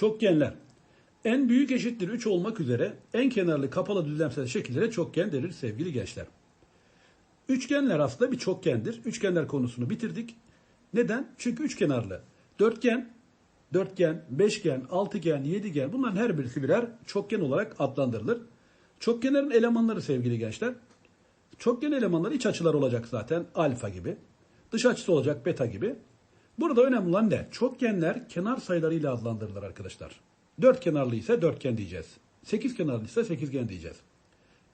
Çokgenler. En büyük eşittir 3 olmak üzere en kenarlı kapalı düzlemsel şekillere çokgen denir sevgili gençler. Üçgenler aslında bir çokgendir. Üçgenler konusunu bitirdik. Neden? Çünkü üç kenarlı. Dörtgen, dörtgen, beşgen, altıgen, yedigen bunların her birisi birer çokgen olarak adlandırılır. Çokgenlerin elemanları sevgili gençler. Çokgen elemanları iç açılar olacak zaten alfa gibi. Dış açısı olacak beta gibi. Burada önemli olan ne? Çokgenler kenar sayılarıyla adlandırılır arkadaşlar. Dört kenarlı ise dörtgen diyeceğiz. Sekiz kenarlı ise sekizgen diyeceğiz.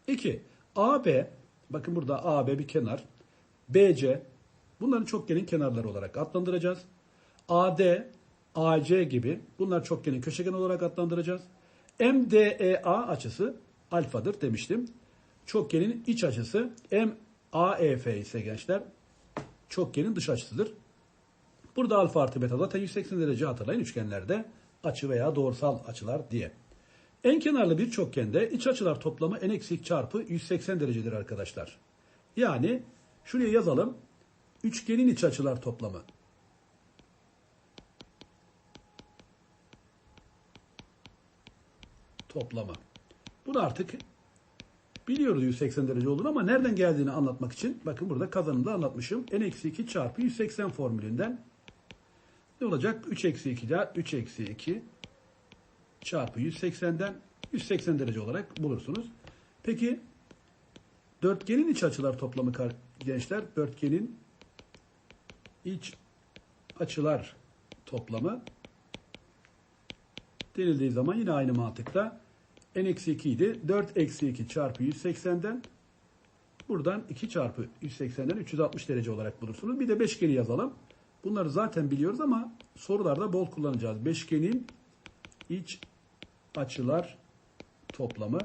2. AB, bakın burada AB bir kenar. BC, bunların çokgenin kenarları olarak adlandıracağız. AD, AC gibi bunlar çokgenin köşegen olarak adlandıracağız. MDEA açısı alfadır demiştim. Çokgenin iç açısı MAEF ise gençler çokgenin dış açısıdır. Burada alfa artı beta zaten 180 derece hatırlayın üçgenlerde açı veya doğrusal açılar diye. En kenarlı bir çokgende iç açılar toplamı n eksi çarpı 180 derecedir arkadaşlar. Yani şuraya yazalım. Üçgenin iç açılar toplamı. Toplamı. Bunu artık biliyoruz 180 derece olduğunu ama nereden geldiğini anlatmak için bakın burada kazanımda anlatmışım. n eksi 2 çarpı 180 formülünden ne olacak? 3 eksi 2 der. 3 eksi 2 çarpı 180'den 180 derece olarak bulursunuz. Peki dörtgenin iç açılar toplamı gençler dörtgenin iç açılar toplamı denildiği zaman yine aynı mantıkla n eksi 2 idi. 4 eksi 2 çarpı 180'den buradan 2 çarpı 180'den 360 derece olarak bulursunuz. Bir de beşgeni yazalım. Bunları zaten biliyoruz ama sorularda bol kullanacağız. Beşgenin iç açılar toplamı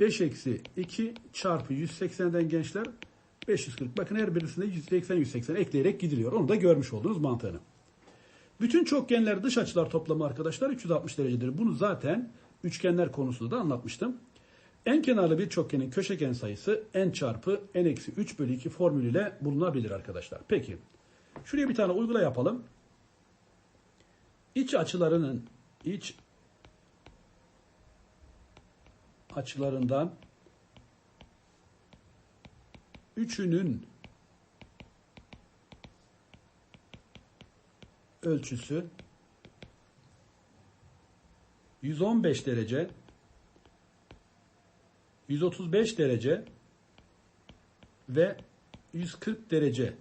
5 eksi 2 çarpı 180'den gençler 540. Bakın her birisinde 180 180 ekleyerek gidiliyor. Onu da görmüş oldunuz mantığını. Bütün çokgenler dış açılar toplamı arkadaşlar 360 derecedir. Bunu zaten üçgenler konusunda da anlatmıştım. En kenarlı bir çokgenin köşegen sayısı n çarpı n eksi 3 bölü 2 formülüyle bulunabilir arkadaşlar. Peki şuraya bir tane uygula yapalım. İç açılarının iç açılarından üçünün ölçüsü 115 derece 135 derece ve 140 derece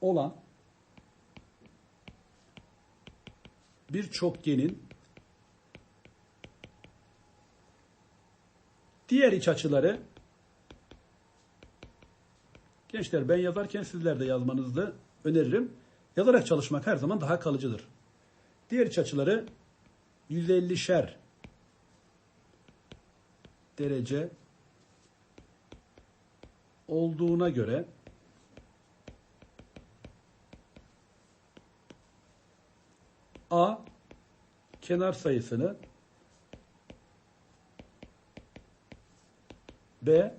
olan bir çokgenin diğer iç açıları gençler ben yazarken sizler de yazmanızı öneririm. Yazarak çalışmak her zaman daha kalıcıdır. Diğer iç açıları 150'şer derece olduğuna göre A kenar sayısını B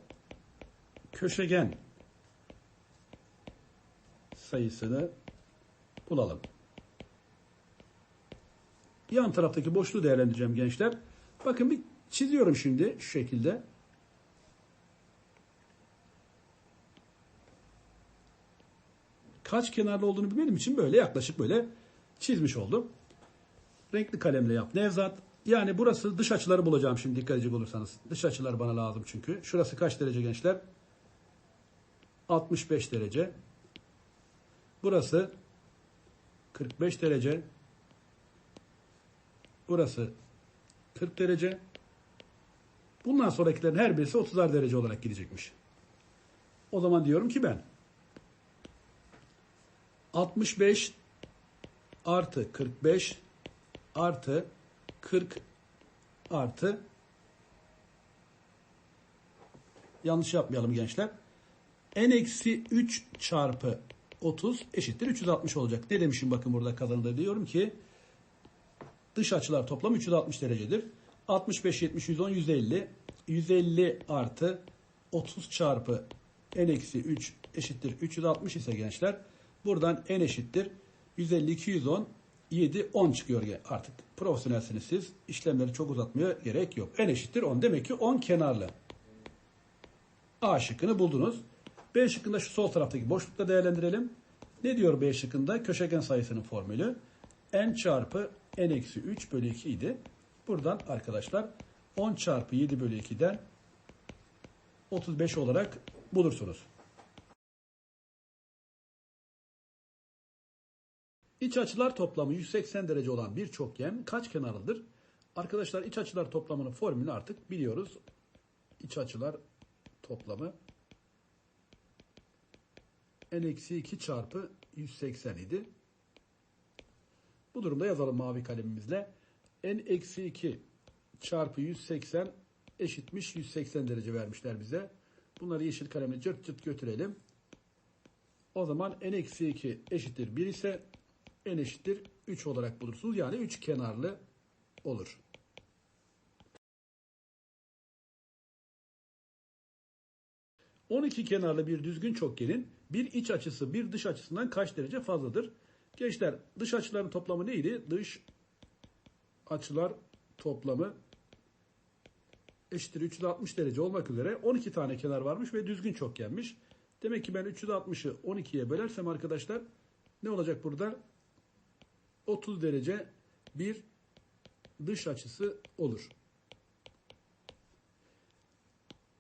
köşegen sayısını bulalım. Yan taraftaki boşluğu değerlendireceğim gençler. Bakın bir çiziyorum şimdi şu şekilde. Kaç kenarlı olduğunu bilmediğim için böyle yaklaşık böyle çizmiş oldum. Renkli kalemle yap. Nevzat. Yani burası dış açıları bulacağım şimdi dikkat edecek olursanız. Dış açılar bana lazım çünkü. Şurası kaç derece gençler? 65 derece. Burası 45 derece. Burası 40 derece. Bundan sonrakilerin her birisi 30'ar derece olarak gidecekmiş. O zaman diyorum ki ben 65 artı 45 artı 40 artı yanlış yapmayalım gençler. n eksi 3 çarpı 30 eşittir 360 olacak. Ne demişim bakın burada kazanımda diyorum ki dış açılar toplam 360 derecedir. 65, 70, 110, 150. 150 artı 30 çarpı n eksi 3 eşittir 360 ise gençler Buradan n eşittir. 150, 210, 7, 10 çıkıyor artık. Profesyonelsiniz siz. İşlemleri çok uzatmaya gerek yok. N eşittir 10. Demek ki 10 kenarlı. A şıkkını buldunuz. B şıkkında şu sol taraftaki boşlukta değerlendirelim. Ne diyor B şıkkında? Köşegen sayısının formülü. n çarpı n eksi 3 bölü 2 idi. Buradan arkadaşlar 10 çarpı 7 bölü 2'den 35 olarak bulursunuz. İç açılar toplamı 180 derece olan bir çokgen kaç kenarlıdır? Arkadaşlar iç açılar toplamının formülünü artık biliyoruz. İç açılar toplamı n-2 çarpı 180 idi. Bu durumda yazalım mavi kalemimizle. N-2 çarpı 180 eşitmiş 180 derece vermişler bize. Bunları yeşil kalemle cırt cırt götürelim. O zaman n-2 eşittir 1 ise n eşittir 3 olarak bulursunuz. Yani 3 kenarlı olur. ...12 kenarlı bir düzgün çokgenin... ...bir iç açısı bir dış açısından kaç derece fazladır? Gençler dış açıların toplamı neydi? Dış açılar toplamı eşittir 360 derece olmak üzere 12 tane kenar varmış ve düzgün çokgenmiş. Demek ki ben 360'ı 12'ye bölersem arkadaşlar ne olacak burada? 30 derece bir dış açısı olur.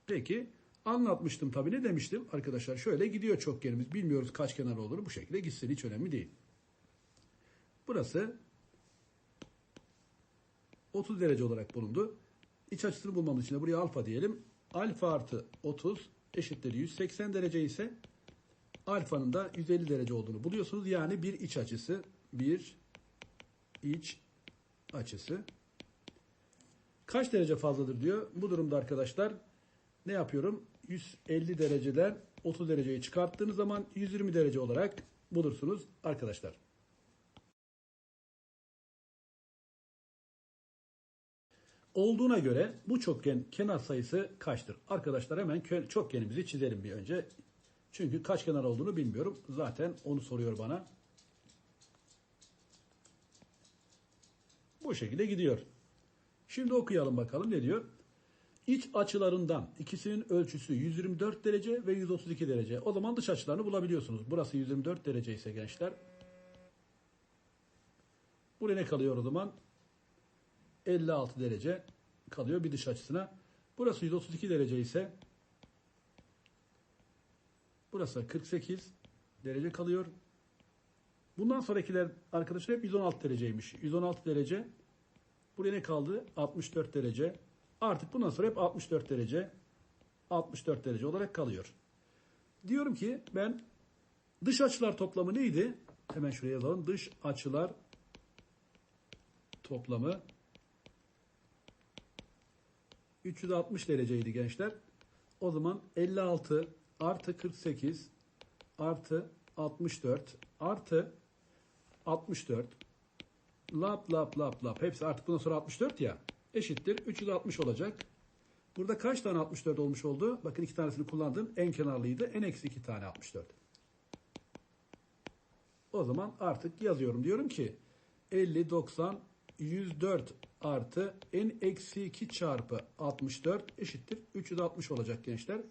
Peki anlatmıştım tabii ne demiştim arkadaşlar şöyle gidiyor çokgenimiz bilmiyoruz kaç kenar olur bu şekilde gitsin hiç önemli değil. Burası 30 derece olarak bulundu. İç açısını bulmamız için de buraya alfa diyelim. Alfa artı 30 eşittir 180 derece ise alfanın da 150 derece olduğunu buluyorsunuz. Yani bir iç açısı bir iç açısı. Kaç derece fazladır diyor. Bu durumda arkadaşlar ne yapıyorum? 150 dereceden 30 dereceyi çıkarttığınız zaman 120 derece olarak bulursunuz arkadaşlar. Olduğuna göre bu çokgen kenar sayısı kaçtır? Arkadaşlar hemen çokgenimizi çizelim bir önce. Çünkü kaç kenar olduğunu bilmiyorum. Zaten onu soruyor bana. Bu şekilde gidiyor. Şimdi okuyalım bakalım ne diyor. İç açılarından ikisinin ölçüsü 124 derece ve 132 derece. O zaman dış açılarını bulabiliyorsunuz. Burası 124 derece ise gençler. Buraya ne kalıyor o zaman? 56 derece kalıyor bir dış açısına. Burası 132 derece ise burası 48 derece kalıyor. Bundan sonrakiler arkadaşlar hep 116 dereceymiş. 116 derece. Buraya ne kaldı? 64 derece. Artık bundan sonra hep 64 derece. 64 derece olarak kalıyor. Diyorum ki ben dış açılar toplamı neydi? Hemen şuraya yazalım. Dış açılar toplamı 360 dereceydi gençler. O zaman 56 artı 48 artı 64 artı 64 lap lap lap lap hepsi artık bundan sonra 64 ya eşittir 360 olacak. Burada kaç tane 64 olmuş oldu? Bakın iki tanesini kullandım. En kenarlıydı. En eksi iki tane 64. O zaman artık yazıyorum. Diyorum ki 50, 90, 104 artı n eksi 2 çarpı 64 eşittir 360 olacak gençler.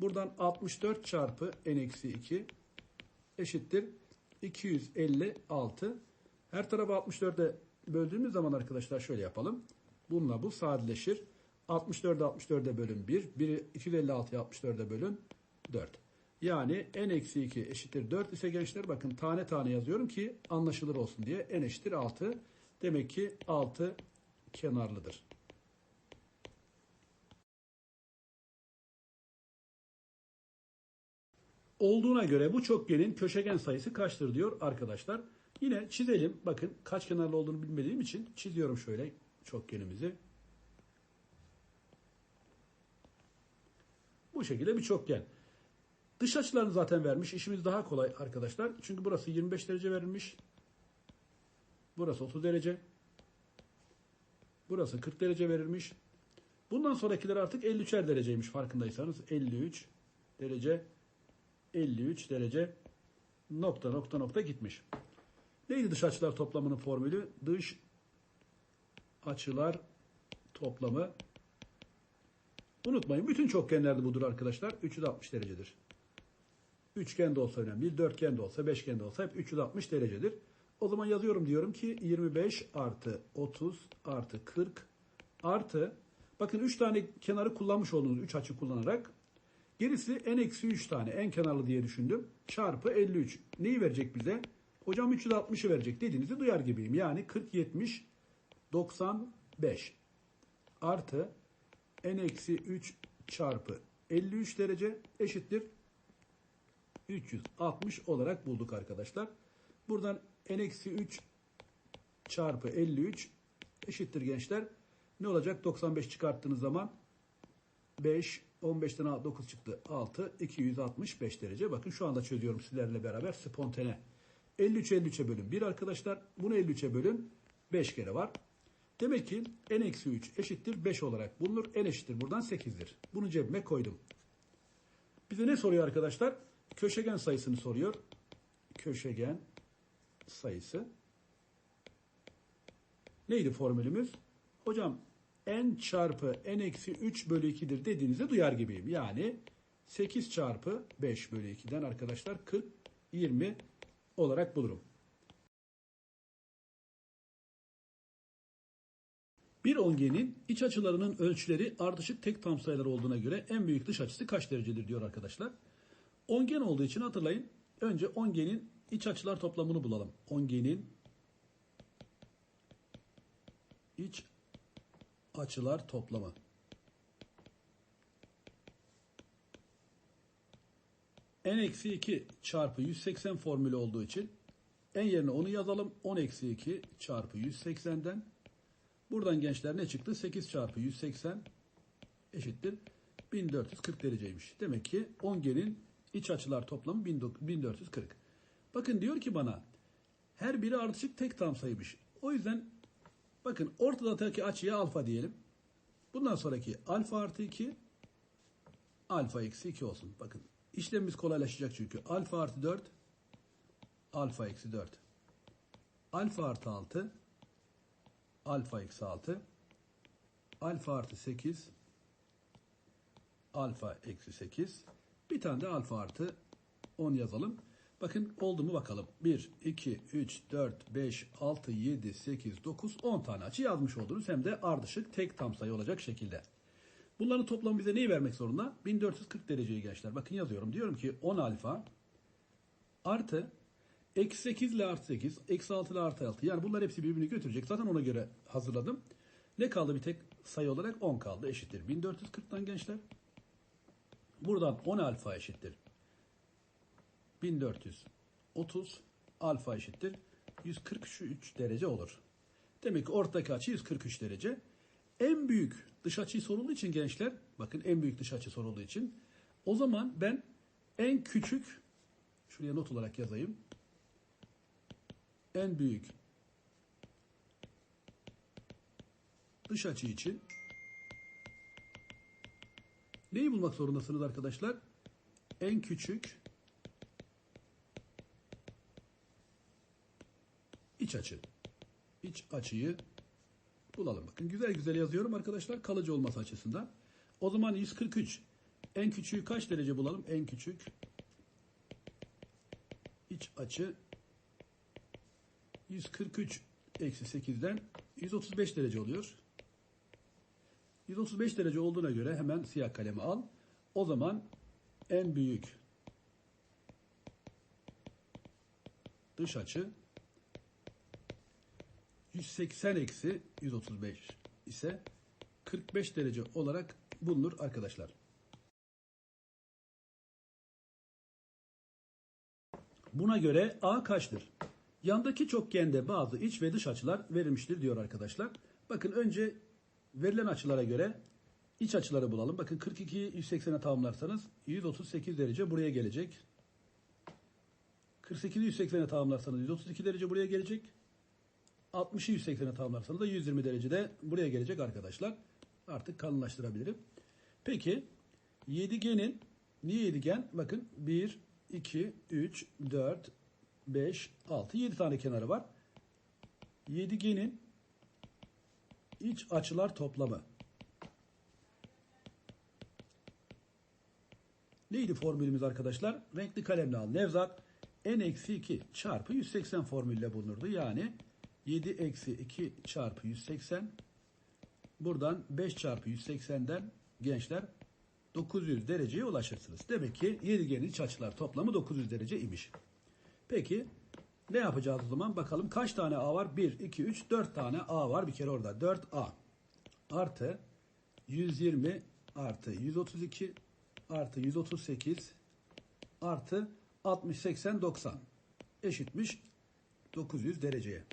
Buradan 64 çarpı n eksi 2 eşittir 256. Her tarafı 64'e böldüğümüz zaman arkadaşlar şöyle yapalım. Bununla bu sadeleşir. 64'e 64'e bölün 1. 1'i 256'ya 64'e bölün 4. Yani n eksi 2 eşittir 4 ise gençler bakın tane tane yazıyorum ki anlaşılır olsun diye. n eşittir 6. Demek ki 6 kenarlıdır. Olduğuna göre bu çokgenin köşegen sayısı kaçtır diyor arkadaşlar. Yine çizelim. Bakın kaç kenarlı olduğunu bilmediğim için çiziyorum şöyle çokgenimizi. Bu şekilde bir çokgen. Dış açılarını zaten vermiş. İşimiz daha kolay arkadaşlar. Çünkü burası 25 derece verilmiş. Burası 30 derece. Burası 40 derece verilmiş. Bundan sonrakiler artık 53'er dereceymiş farkındaysanız. 53 derece, 53 derece. nokta nokta nokta gitmiş. Neydi dış açılar toplamının formülü? Dış açılar toplamı. Unutmayın bütün çokgenlerde budur arkadaşlar. 360 derecedir. Üçgen de olsa önemli değil, dörtgen de olsa, beşgen de olsa hep 360 derecedir. O zaman yazıyorum diyorum ki 25 artı 30 artı 40 artı bakın 3 tane kenarı kullanmış olduğunuz 3 açı kullanarak gerisi n eksi 3 tane en kenarlı diye düşündüm. Çarpı 53. Neyi verecek bize? Hocam 360'ı verecek dediğinizi duyar gibiyim. Yani 40 70 95 artı n eksi 3 çarpı 53 derece eşittir 360 olarak bulduk arkadaşlar. Buradan n eksi 3 çarpı 53 eşittir gençler. Ne olacak? 95 çıkarttığınız zaman 5, 15'ten 9 çıktı. 6, 265 derece. Bakın şu anda çözüyorum sizlerle beraber spontane. 53 53'e bölün 1 arkadaşlar. Bunu 53'e bölün 5 kere var. Demek ki n eksi 3 eşittir 5 olarak bulunur. n eşittir buradan 8'dir. Bunu cebime koydum. Bize ne soruyor arkadaşlar? Köşegen sayısını soruyor. Köşegen sayısı. Neydi formülümüz? Hocam n çarpı n eksi 3 bölü 2'dir dediğinizde duyar gibiyim. Yani 8 çarpı 5 bölü 2'den arkadaşlar 40, 20 olarak bulurum. Bir ongenin iç açılarının ölçüleri ardışık tek tam sayılar olduğuna göre en büyük dış açısı kaç derecedir diyor arkadaşlar. Ongen olduğu için hatırlayın. Önce ongenin iç açılar toplamını bulalım. Ongenin iç açılar toplamı. n-2 çarpı 180 formülü olduğu için en yerine onu yazalım. 10-2 çarpı 180'den buradan gençler ne çıktı? 8 çarpı 180 eşittir 1440 dereceymiş. Demek ki ongenin iç açılar toplamı 1440. Bakın diyor ki bana her biri ardışık tek tam sayıymış. O yüzden bakın ortadaki açıya alfa diyelim. Bundan sonraki alfa artı 2 alfa eksi 2 olsun. Bakın işlemimiz kolaylaşacak çünkü. Alfa artı 4 alfa eksi 4 alfa artı 6 alfa eksi 6 alfa artı 8 alfa eksi 8 bir tane de alfa artı 10 yazalım. Bakın oldu mu bakalım. 1, 2, 3, 4, 5, 6, 7, 8, 9, 10 tane açı yazmış oldunuz. Hem de ardışık tek tam sayı olacak şekilde. Bunların toplamı bize neyi vermek zorunda? 1440 dereceyi gençler. Bakın yazıyorum. Diyorum ki 10 alfa artı eksi 8 ile artı 8, eksi 6 ile artı 6. Yani bunlar hepsi birbirini götürecek. Zaten ona göre hazırladım. Ne kaldı bir tek sayı olarak 10 kaldı. Eşittir. 1440'tan gençler. Buradan 10 alfa eşittir. 1430 alfa eşittir. 143 derece olur. Demek ki ortadaki açı 143 derece. En büyük dış açıyı sorulduğu için gençler, bakın en büyük dış açı sorulduğu için o zaman ben en küçük şuraya not olarak yazayım. En büyük dış açı için neyi bulmak zorundasınız arkadaşlar? En küçük iç açı. İç açıyı bulalım. Bakın güzel güzel yazıyorum arkadaşlar kalıcı olması açısından. O zaman 143. En küçüğü kaç derece bulalım? En küçük iç açı 143 eksi 8'den 135 derece oluyor. 135 derece olduğuna göre hemen siyah kalemi al. O zaman en büyük dış açı 180 eksi 135 ise 45 derece olarak bulunur arkadaşlar. Buna göre A kaçtır? Yandaki çokgende bazı iç ve dış açılar verilmiştir diyor arkadaşlar. Bakın önce verilen açılara göre iç açıları bulalım. Bakın 42'yi 180'e tamamlarsanız 138 derece buraya gelecek. 48'i 180'e tamamlarsanız 132 derece buraya gelecek. 60'ı 180'e tamamlarsanız da 120 derecede buraya gelecek arkadaşlar. Artık kalınlaştırabilirim. Peki yedigenin niye yedigen? Bakın 1, 2, 3, 4, 5, 6, 7 tane kenarı var. Yedigenin iç açılar toplamı. Neydi formülümüz arkadaşlar? Renkli kalemle al. Nevzat n-2 çarpı 180 formülle bulunurdu. Yani 7 eksi 2 çarpı 180 buradan 5 çarpı 180'den gençler 900 dereceye ulaşırsınız. Demek ki yedigenin iç açılar toplamı 900 derece imiş. Peki ne yapacağız o zaman? Bakalım kaç tane A var? 1, 2, 3, 4 tane A var bir kere orada. 4A artı 120 artı 132 artı 138 artı 60, 80, 90 eşitmiş 900 dereceye.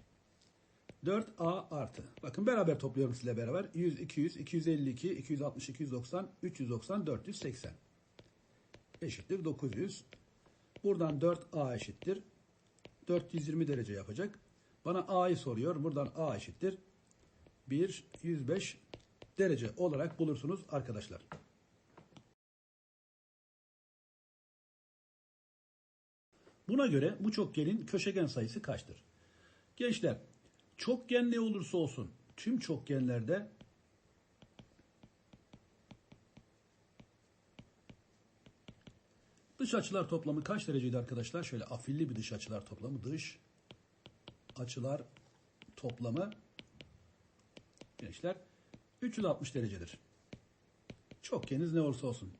4A artı. Bakın beraber topluyorum sizle beraber. 100, 200, 252, 260, 290, 390, 480. Eşittir 900. Buradan 4A eşittir. 420 derece yapacak. Bana A'yı soruyor. Buradan A eşittir. 1, 105 derece olarak bulursunuz arkadaşlar. Buna göre bu çokgenin köşegen sayısı kaçtır? Gençler, çokgen ne olursa olsun tüm çokgenlerde dış açılar toplamı kaç dereceydi arkadaşlar? Şöyle afilli bir dış açılar toplamı. Dış açılar toplamı gençler 360 derecedir. Çokgeniz ne olursa olsun.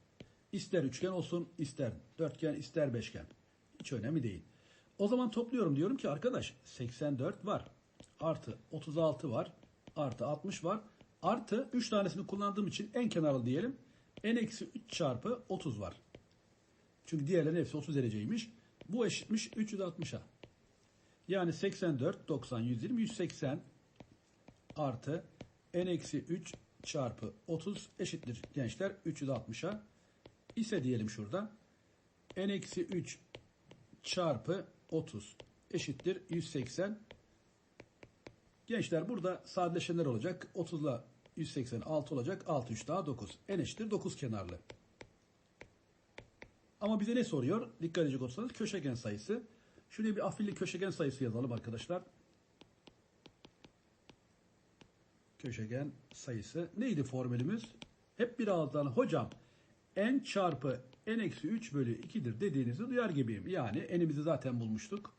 İster üçgen olsun, ister dörtgen, ister beşgen. Hiç önemli değil. O zaman topluyorum diyorum ki arkadaş 84 var. Artı 36 var. Artı 60 var. Artı 3 tanesini kullandığım için en kenarlı diyelim. n-3 çarpı 30 var. Çünkü diğerlerinin hepsi 30 dereceymiş. Bu eşitmiş 360'a. Yani 84, 90, 120, 180 artı n-3 çarpı 30 eşittir gençler 360'a. ise diyelim şurada n-3 çarpı 30 eşittir 180. Gençler burada sadeleşenler olacak. 30 ile 180 6 olacak. 6 3 daha 9. En eşittir 9 kenarlı. Ama bize ne soruyor? Dikkat edecek olursanız köşegen sayısı. Şuraya bir afilli köşegen sayısı yazalım arkadaşlar. Köşegen sayısı. Neydi formülümüz? Hep bir ağızdan hocam n çarpı n eksi 3 bölü 2'dir dediğinizi duyar gibiyim. Yani n'imizi zaten bulmuştuk.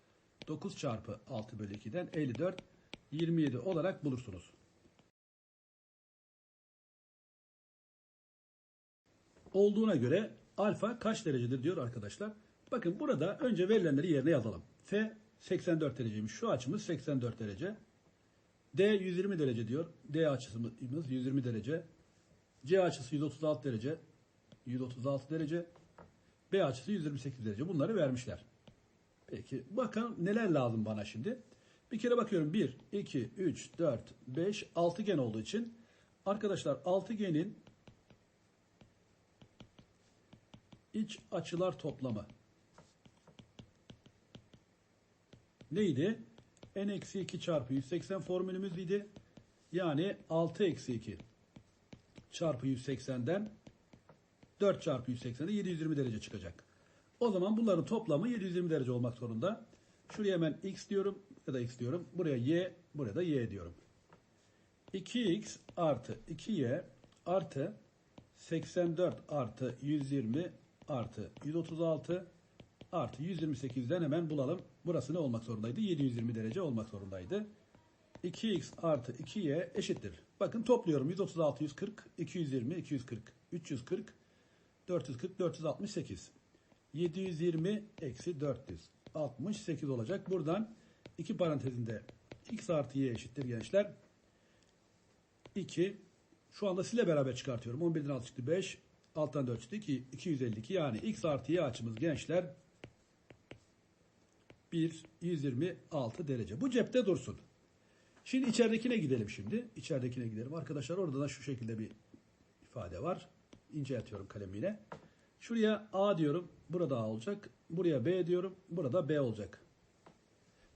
9 çarpı 6 bölü 2'den 54 27 olarak bulursunuz. Olduğuna göre alfa kaç derecedir diyor arkadaşlar. Bakın burada önce verilenleri yerine yazalım. F 84 dereceymiş. Şu açımız 84 derece. D 120 derece diyor. D açısımız 120 derece. C açısı 136 derece. 136 derece. B açısı 128 derece. Bunları vermişler. Peki bakın neler lazım bana şimdi. Bir kere bakıyorum 1, 2, 3, 4, 5, altıgen olduğu için arkadaşlar altıgenin iç açılar toplamı neydi? n-2 çarpı 180 formülümüz idi. Yani 6 eksi 2 çarpı 180'den 4 çarpı 180'de 720 derece çıkacak. O zaman bunların toplamı 720 derece olmak zorunda. Şuraya hemen x diyorum ya da x diyorum. Buraya y, buraya da y diyorum. 2x artı 2y artı 84 artı 120 artı 136 artı 128'den hemen bulalım. Burası ne olmak zorundaydı? 720 derece olmak zorundaydı. 2x artı 2y eşittir. Bakın topluyorum. 136, 140, 220, 240, 340, 440, 468. 720 eksi 468 olacak. Buradan iki parantezinde x artı y eşittir gençler. 2 şu anda sizle beraber çıkartıyorum. 11'den 6 çıktı 5. Alttan 4 çıktı 2. 252 yani x artı y açımız gençler 1 126 derece. Bu cepte dursun. Şimdi içeridekine gidelim şimdi. İçeridekine gidelim. Arkadaşlar orada da şu şekilde bir ifade var. İnceltiyorum kalemiyle. Şuraya A diyorum. Burada A olacak. Buraya B diyorum. Burada B olacak.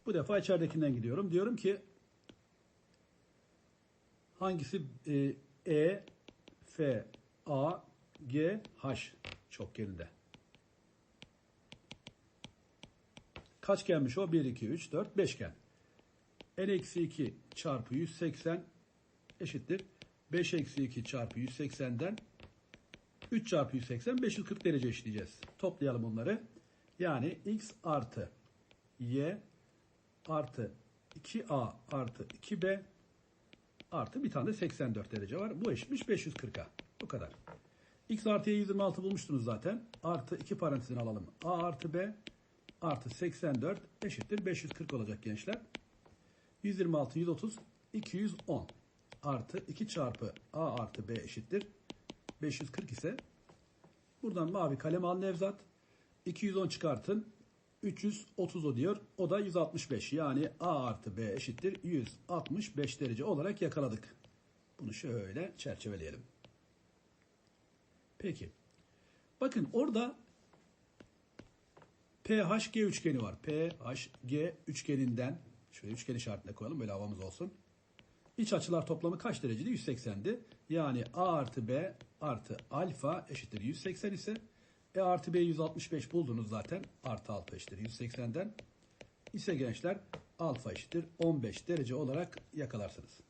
Bu defa içeridekinden gidiyorum. Diyorum ki hangisi e, E, F, A, G, H çokgeninde. Kaç genmiş o? 1, 2, 3, 4, 5 gen. n eksi 2 çarpı 180 eşittir. 5 eksi 2 çarpı 180'den 3 çarpı 180 540 derece eşitleyeceğiz. Toplayalım bunları. Yani x artı y artı 2a artı 2b artı bir tane de 84 derece var. Bu eşitmiş 540'a. Bu kadar. x artı y 126 bulmuştunuz zaten. Artı 2 parantezini alalım. a artı b artı 84 eşittir 540 olacak gençler. 126, 130, 210 artı 2 çarpı a artı b eşittir. 540 ise buradan mavi kalem al Nevzat. 210 çıkartın. 330 o diyor. O da 165. Yani a artı b eşittir 165 derece olarak yakaladık. Bunu şöyle çerçeveleyelim. Peki. Bakın orada PHG üçgeni var. PHG üçgeninden şöyle üçgen işaretine koyalım böyle havamız olsun. İç açılar toplamı kaç dereceydi? 180'di. Yani A artı B artı alfa eşittir 180 ise E artı B 165 buldunuz zaten. Artı alfa eşittir 180'den. ise gençler alfa eşittir 15 derece olarak yakalarsınız.